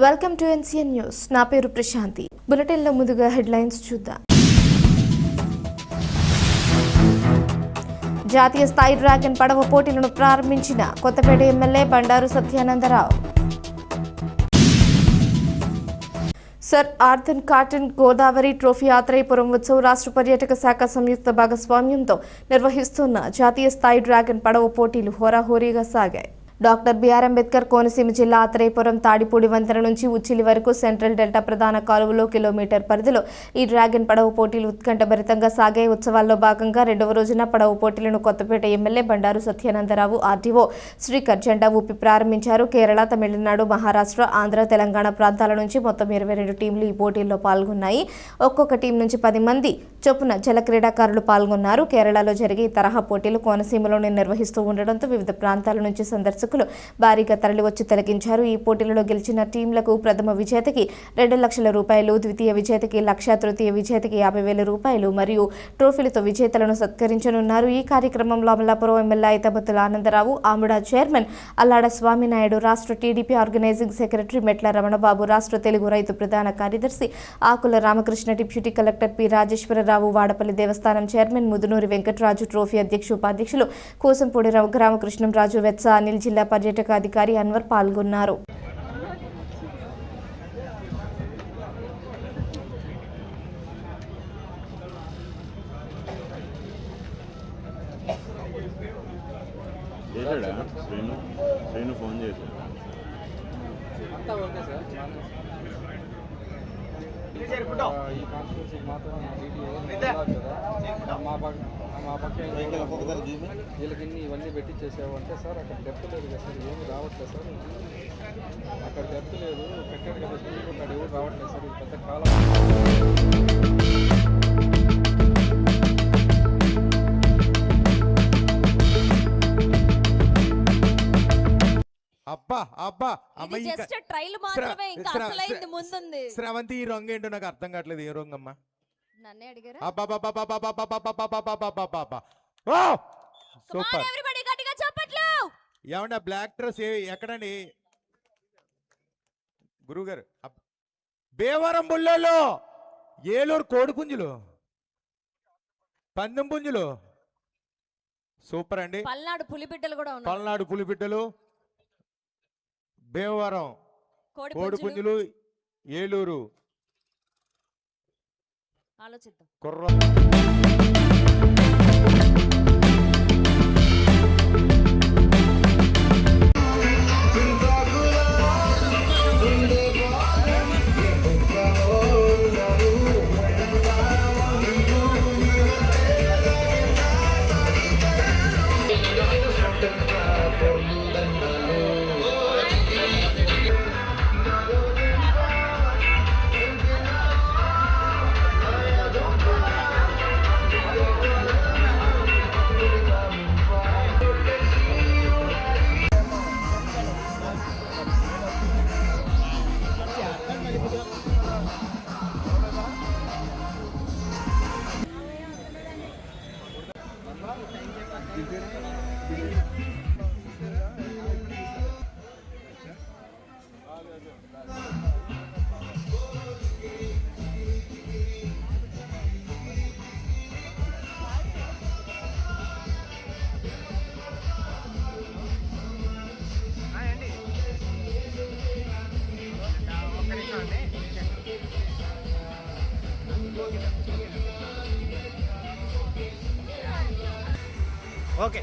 Welcome to NCN news నా పేరు ప్రశాంతి. బులెటిన్లో ముందుగా హెడ్లైన్స్ చూద్దాం. జాతీయ స్థాయి డ్రాగన్ పడవ పోటీలను ప్రారంభించిన Kothapeta MLA Bandaru Satyanandarao. Sir Arthur Cotton Godavari trophy Atreyapuram ఉత్సవ రాష్ట్ర పర్యాటక శాఖ సంయుక్త భాగస్వామ్యంతో నిర్వహిస్తున్న జాతీయ స్థాయి డ్రాగన్ పడవ పోటీలు హోరాహోరీగా సాగాయి. డాక్టర్ బిఆర్ అంబేద్కర్ కోనసీమ జిల్లా ఆత్రేయపురం తాడిపూడి వంతెన నుంచి ఉచ్చిలి వరకు సెంట్రల్ డెల్టా ప్రధాన కాలువలో కిలోమీటర్ పరిధిలో ఈ డ్రాగన్ పడవ పోటీలు ఉత్కంఠభరితంగా సాగే ఉత్సవాల్లో భాగంగా రెండవ రోజున పడవ పోటీలను కొత్తపేట ఎమ్మెల్యే బండారు సత్యానందరావు ఆర్టీఓ శ్రీకర్ జెండా ఊపి ప్రారంభించారు. కేరళ తమిళనాడు మహారాష్ట్ర ఆంధ్ర తెలంగాణ ప్రాంతాల నుంచి మొత్తం ఇరవై రెండు టీంలు ఈ పోటీల్లో పాల్గొన్నాయి. ఒక్కొక్క టీం నుంచి పది మంది చొప్పున జల క్రీడాకారులు పాల్గొన్నారు. కేరళలో జరిగే ఈ తరహా పోటీలు కోనసీమలోనే నిర్వహిస్తూ ఉండడంతో వివిధ ప్రాంతాల నుంచి సందర్శకులు భారీగా తరలివచ్చి తిలకించారు ఈ పోటీలలో గెలిచిన టీంలకు ప్రథమ విజేతకి రెండు లక్షల రూపాయలు ద్వితీయ విజేతకి లక్ష తృతీయ విజేతకి యాభై వేల రూపాయలు మరియు ట్రోఫీలతో విజేతలను సత్కరించనున్నారు. ఈ కార్యక్రమంలో అమలాపురం ఎమ్మెల్యే ఐతబత్తుల ఆనందరావు ఆముడ చైర్మన్ అల్లాడ స్వామినాయుడు రాష్ట్ర టీడీపీ ఆర్గనైజింగ్ సెక్రటరీ మెట్ల రమణబాబు రాష్ట్ర తెలుగు రైతు ప్రధాన కార్యదర్శి Akula Ramakrishna deputy collector P Rajeswararao Vadapalli దేవస్థానం చైర్మన్ ముదునూరి వెంకటరాజు ట్రోఫీ అధ్యక్ష ఉపాధ్యక్షులు కోసంపూడి రామకృష్ణం రాజు వెత్స అనిల్ జిల్లా పర్యాటక అధికారి అన్వర్ పాల్గొన్నారు. చేశాడా శ్రీను శ్రీను ఫోన్ చేశాడు. ఈ మాత్రం మా పక్క మా పక్క వీళ్ళకి ఇన్ని ఇవన్నీ పెట్టి చేసావు అంటే సార్ అక్కడ డెప్త్ లేదు కదా సార్ ఏమి రావట్లేదు సార్. అక్కడ డెప్త్ లేదు పెట్టాడు కదా స్కూల్ కొట్టాడు ఎవరు రావట్లేదు సార్ ఇది పెద్ద కాలం. అబ్బా అబ్బా అమ్మ ట్రైల్ మాత్రమే ఇంకా అసలైంది ముందుంది. స్రవంతి ఈ రంగు ఏంటో నాకు అర్థం కావట్లేదు ఏ రంగు అమ్మా నన్నే అడిగారా? అబ్బా ఓ సూపర్. ఎవ్రీబడి గట్టిగా చప్పట్లు ఏమన్నా బ్లాక్ డ్రెస్ ఎక్కడండి గురుగారు. భీమవరం బుల్లోలో ఏలూరు కోడిపుంజులు పందెం పుంజులు సూపర్ అండి పల్నాడు పులిబిడ్డలు కూడా ఉన్నారు. పల్నాడు పులిపిట్టలు భీమవరం కోడి కోడి పుంజులు. పుంజులు ఏలూరు ఆలోచిద్దాం. ಓಕೆ